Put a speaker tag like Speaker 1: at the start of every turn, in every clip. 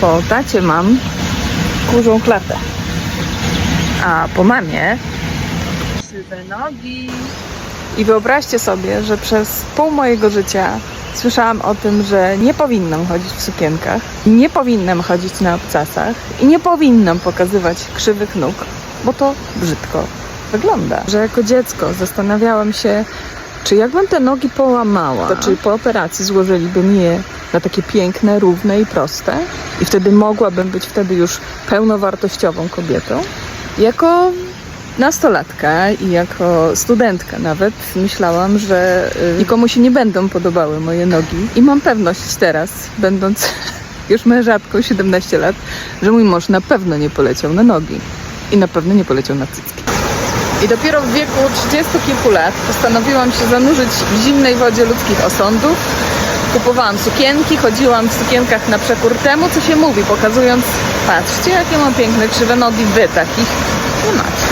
Speaker 1: Po tacie mam kurzą klatę, a po mamie krzywe nogi. I wyobraźcie sobie, że przez pół mojego życia słyszałam o tym, że nie powinnam chodzić w sukienkach, nie powinnam chodzić na obcasach i nie powinnam pokazywać krzywych nóg, bo to brzydko wygląda. Że jako dziecko zastanawiałam się, czy jakbym te nogi połamała, to czy po operacji złożyliby mi je na takie piękne, równe i proste i wtedy mogłabym być wtedy już pełnowartościową kobietą. Jako nastolatka i jako studentka nawet myślałam, że y, nikomu się nie będą podobały moje nogi i mam pewność teraz, będąc już mężatką 17 lat, że mój mąż na pewno nie poleciał na nogi i na pewno nie poleciał na cycki. I dopiero w wieku 30 kilku lat postanowiłam się zanurzyć w zimnej wodzie ludzkich osądów. Kupowałam sukienki, chodziłam w sukienkach na przekór temu, co się mówi, pokazując, patrzcie, jakie mam piękne krzywe nogi, wy takich nie macie.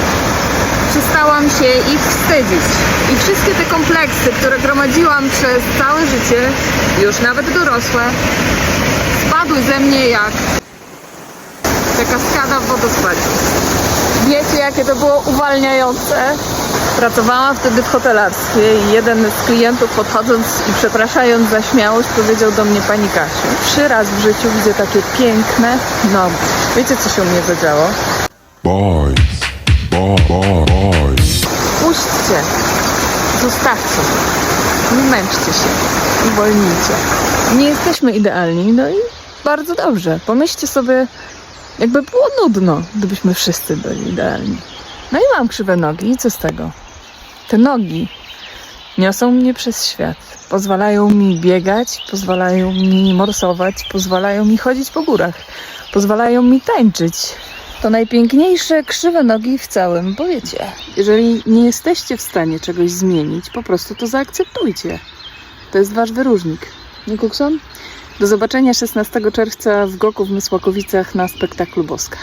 Speaker 1: Przestałam się ich wstydzić. I wszystkie te kompleksy, które gromadziłam przez całe życie, już nawet dorosłe, spadły ze mnie jak taka skada w wodospadzie. Wiecie, jakie to było uwalniające? Pracowałam wtedy w hotelarstwie i jeden z klientów podchodząc i przepraszając za śmiałość powiedział do mnie Pani Kasiu, trzy razy w życiu widzę takie piękne nogi. Wiecie, co się u mnie zadziało?
Speaker 2: Boys, boy, boy, boys.
Speaker 1: Puśćcie, zostawcie, nie męczcie się, uwolnijcie. Nie jesteśmy idealni, no i bardzo dobrze. Pomyślcie sobie, jakby było nudno, gdybyśmy wszyscy byli idealni. No i mam krzywe nogi i co z tego? Te nogi niosą mnie przez świat. Pozwalają mi biegać, pozwalają mi morsować, pozwalają mi chodzić po górach, pozwalają mi tańczyć. To najpiękniejsze krzywe nogi w całym powiecie. Jeżeli nie jesteście w stanie czegoś zmienić, po prostu to zaakceptujcie. To jest wasz wyróżnik. Nie Kukson? Do zobaczenia 16 czerwca w Goku w Mysłakowicach na spektaklu Boska.